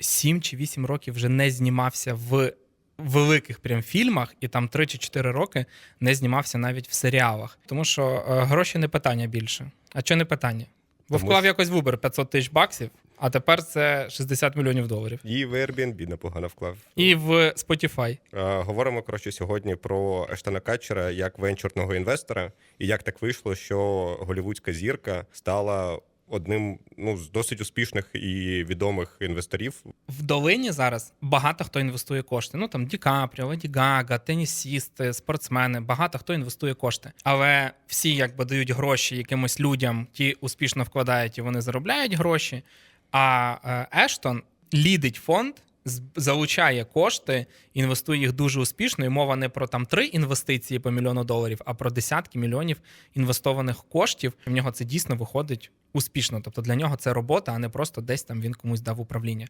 7 чи 8 років вже не знімався в великих прям фільмах, і там 3 чи 4 роки не знімався навіть в серіалах. Тому що е, гроші не питання більше. А що не питання? Бо Тому вклав що- якось в Uber 500 тисяч баксів, а тепер це 60 мільйонів доларів. І в Airbnb непогано вклав. І в Spotify. Е, Говоримо коротше сьогодні про Ештона Катчера як венчурного інвестора, і як так вийшло, що голівудська зірка стала одним ну з досить успішних і відомих інвесторів. В долині зараз багато хто інвестує кошти. Ну там Ді Капріо, Леді Гага, тенісісти, спортсмени. Багато хто інвестує кошти. Але всі якби дають гроші якимось людям, ті успішно вкладають і вони заробляють гроші. А е, Ештон лідить фонд. Залучає кошти, інвестує їх дуже успішно. І мова не про там три інвестиції по мільйону доларів, а про десятки мільйонів інвестованих коштів. В нього це дійсно виходить успішно. Тобто для нього це робота, а не просто десь там він комусь дав управління.